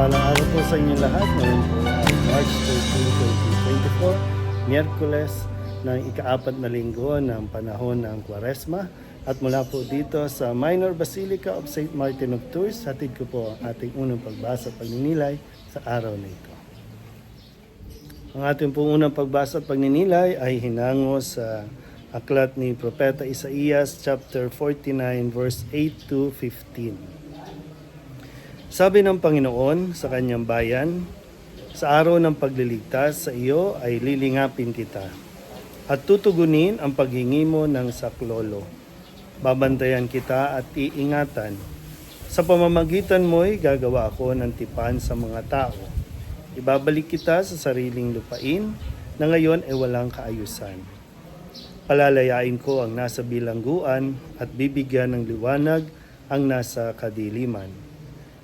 Mapagpalang araw po sa inyo lahat, ngayon po ay March 13, 2024, Miyerkules ng ikaapat na linggo ng panahon ng Kwaresma. At mula po dito sa Minor Basilica of St. Martin of Tours, hatid ko po ang ating unang pagbasa at pagninilay sa araw na ito. Ang ating pong unang pagbasa at pagninilay ay hinango sa aklat ni Propeta Isaías chapter 49 verse 8 to 15. Sabi ng Panginoon sa kanyang bayan, sa araw ng pagliligtas sa iyo ay lilingapin kita at tutugunin ang paghingi mo ng saklolo. Babantayan kita at iingatan. Sa pamamagitan mo'y gagawa ako ng tipan sa mga tao. Ibabalik kita sa sariling lupain na ngayon ay walang kaayusan. Palalayain ko ang nasa bilangguan at bibigyan ng liwanag ang nasa kadiliman.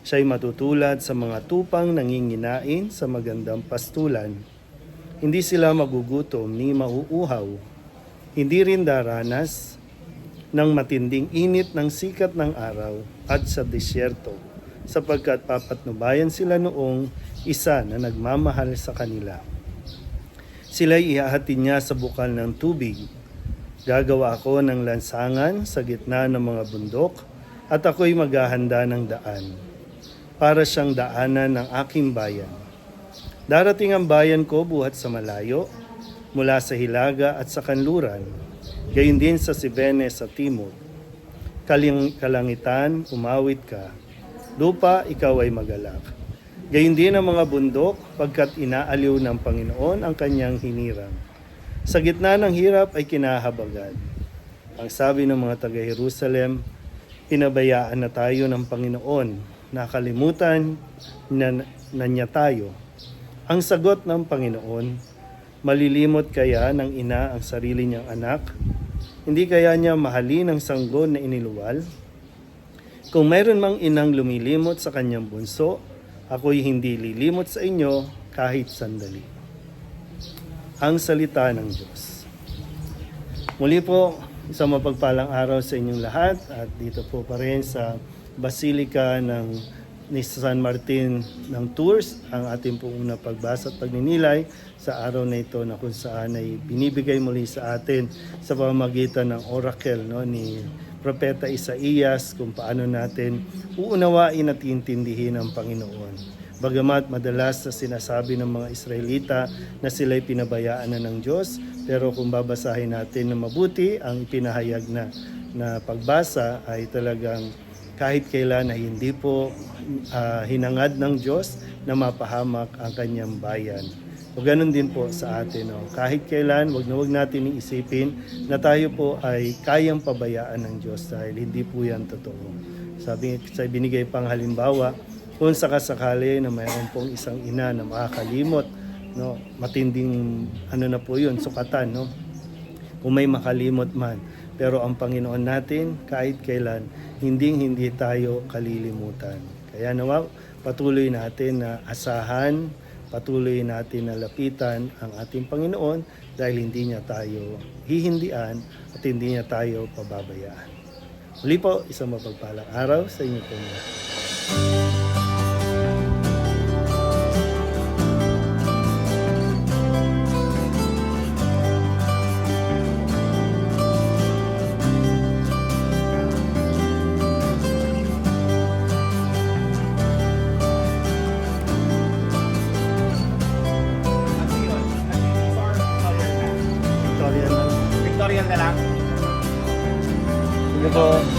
Siya'y matutulad sa mga tupang nanginginain sa magandang pastulan. Hindi sila magugutom ni mauuhaw. Hindi rin daranas ng matinding init ng sikat ng araw at sa disyerto, sapagkat papatnubayan sila noong isa na nagmamahal sa kanila. Sila'y ihahatid niya sa bukal ng tubig. Gagawa ako ng lansangan sa gitna ng mga bundok at ako'y maghahanda ng daan para siyang daanan ng aking bayan. Darating ang bayan ko buhat sa malayo, mula sa Hilaga at sa Kanluran, gayon din sa Sibene sa Timog. Kaling kalangitan, umawit ka. Lupa, ikaw ay magalak. Gayon din ang mga bundok, pagkat inaaliw ng Panginoon ang kanyang hinirang. Sa gitna ng hirap ay kinahabagad. Ang sabi ng mga taga-Jerusalem, pinabayaan na tayo ng Panginoon nakalimutan na, na niya tayo. Ang sagot ng Panginoon, malilimot kaya ng ina ang sarili niyang anak? Hindi kaya niya mahalin ang sanggol na iniluwal? Kung mayroon mang inang lumilimot sa kanyang bunso, ako'y hindi lilimot sa inyo kahit sandali. Ang salita ng Diyos. Muli po, isang mapagpalang araw sa inyong lahat at dito po pa rin sa Basilica ng ni San Martin ng Tours ang ating pong unang pagbasa at pagninilay sa araw na ito na kung saan ay binibigay muli sa atin sa pamamagitan ng oracle no, ni Propeta Isaías kung paano natin uunawain at intindihin ang Panginoon. Bagamat madalas na sinasabi ng mga Israelita na sila'y pinabayaan na ng Diyos, pero kung babasahin natin na mabuti, ang pinahayag na, na pagbasa ay talagang kahit kailan ay hindi po ah, hinangad ng Diyos na mapahamak ang kanyang bayan. O ganun din po sa atin. No? Kahit kailan, wag na wag natin iisipin na tayo po ay kayang pabayaan ng Diyos dahil hindi po yan totoo. Sabi, sa binigay pang halimbawa, kung sakasakali na mayroon pong isang ina na makakalimot, no, matinding ano na po yun, sukatan, no? kung may makalimot man. Pero ang Panginoon natin, kahit kailan, hindi hindi tayo kalilimutan. Kaya nawa, patuloy natin na asahan, patuloy natin na lapitan ang ating Panginoon dahil hindi niya tayo hihindian at hindi niya tayo pababayaan. Muli po, isang mapagpalang araw sa inyo po. na lang. Sige po.